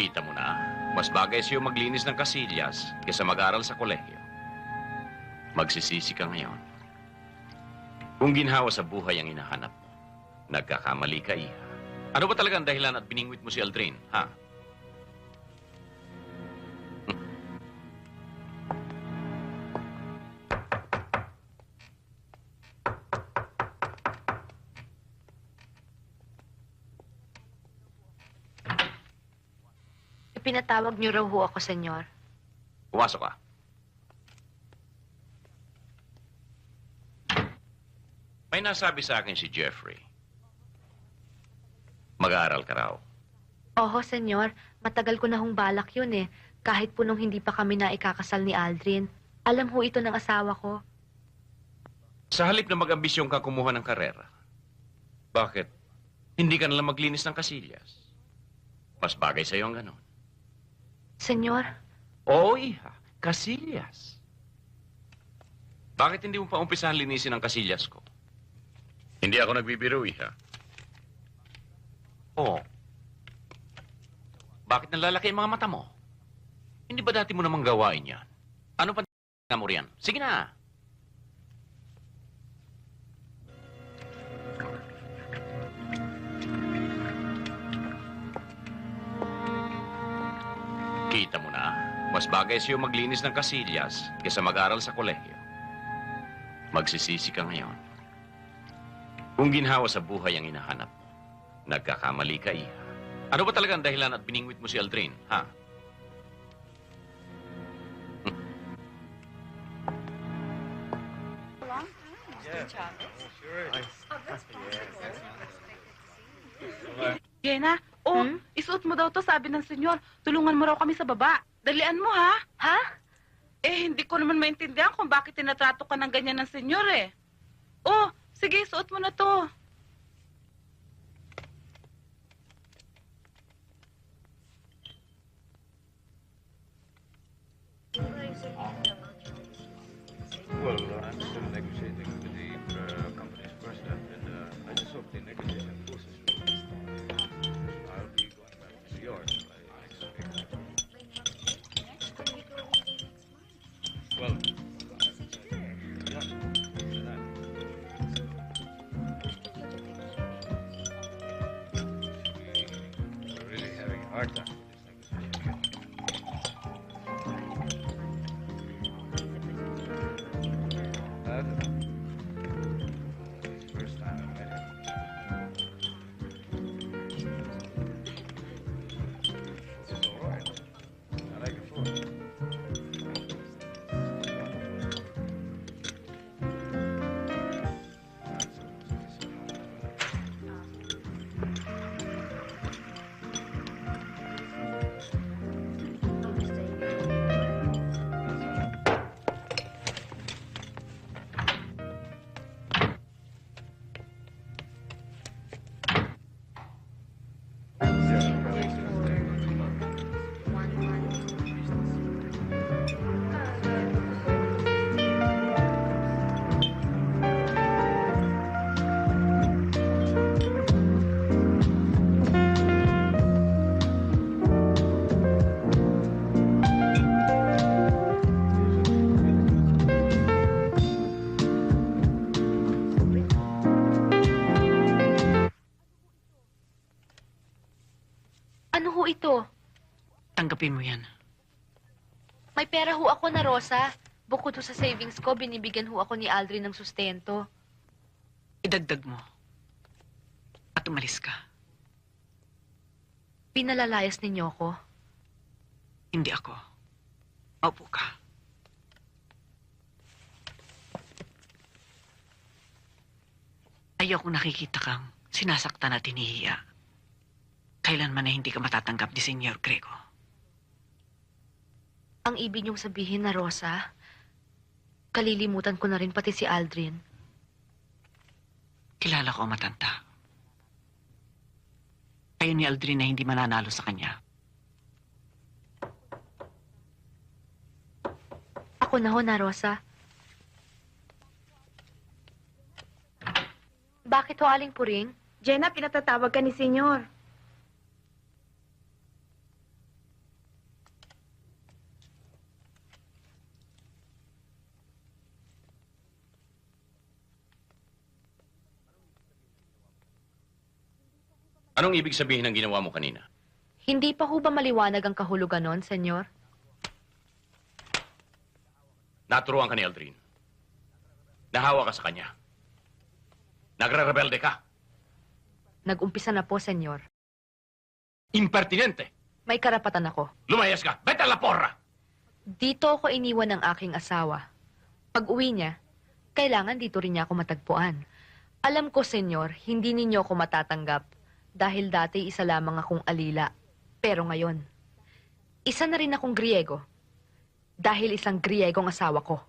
Kita mo na, mas bagay sa'yo maglinis ng kasilyas kaysa mag-aral sa kolehiyo. Magsisisi ka ngayon. Kung ginhawa sa buhay ang hinahanap mo, nagkakamali ka, Iha. Ano ba talaga ang dahilan at biningwit mo si Aldrin, ha? Ipinatawag niyo raw ho ako, senyor. Pumasok ka. May nasabi sa akin si Jeffrey. Mag-aaral ka raw. Oho, senyor. Matagal ko na hong balak yun eh. Kahit po nung hindi pa kami na ikakasal ni Aldrin. Alam ho ito ng asawa ko. Sa halip na mag-ambisyon ka kumuha ng karera, bakit hindi ka nalang maglinis ng kasilyas? Mas bagay sa'yo ang ganon. Senyor, Oo, iha. Kasilyas. Bakit hindi mo pa umpisahan linisin ang kasilyas ko? Hindi ako nagbibiro, iha. Oo. Bakit nalalaki ang mga mata mo? Hindi ba dati mo namang gawain yan? Ano pa na mo riyan? Sige na. Kita mo na, mas bagay sa'yo maglinis ng kasilyas kaysa mag-aral sa kolehiyo. Magsisisi ka ngayon. Kung ginhawa sa buhay ang hinahanap mo, nagkakamali ka, Iha. Ano ba talaga ang dahilan at biningwit mo si Aldrin, ha? Jenna, oh, Hmm? Isuot mo daw to, sabi ng senyor. Tulungan mo raw kami sa baba. Dalian mo, ha? ha? Eh, hindi ko naman maintindihan kung bakit tinatrato ka ng ganyan ng senyor, eh. Oh, sige, suot mo na to. Well, I'm still negotiating with the Arta. Ito? Tanggapin mo yan. May pera ho ako na Rosa. Bukod ho sa savings ko, binibigyan ho ako ni Aldrin ng sustento. Idagdag mo. At umalis ka. Pinalalayas ninyo ko. Hindi ako. Maupo ka. Ayoko nakikita kang sinasaktan at hinihiya. Kailanman na hindi ka matatanggap ni Senyor Grego. Ang ibig niyong sabihin na Rosa, kalilimutan ko na rin pati si Aldrin. Kilala ko ang matanda. Ni Aldrin na hindi mananalo sa kanya. Ako na ho na Rosa. Bakit ho aling puring? Jenna, pinatatawag ka ni senyor. Anong ibig sabihin ng ginawa mo kanina? Hindi pa ho ba maliwanag ang kahulugan nun, senyor? Naturuan ka ni Aldrin. Nahawa ka sa kanya. Nagre-rebelde ka. Nag-umpisa na po, senyor. Impertinente. May karapatan ako. Lumayas ka. Vete a la porra. Dito ako iniwan ng aking asawa. Pag uwi niya, kailangan dito rin niya ako matagpuan. Alam ko, senyor, hindi ninyo ako matatanggap dahil dati isa lamang akong alila. Pero ngayon, isa na rin akong Griego dahil isang Griegong asawa ko.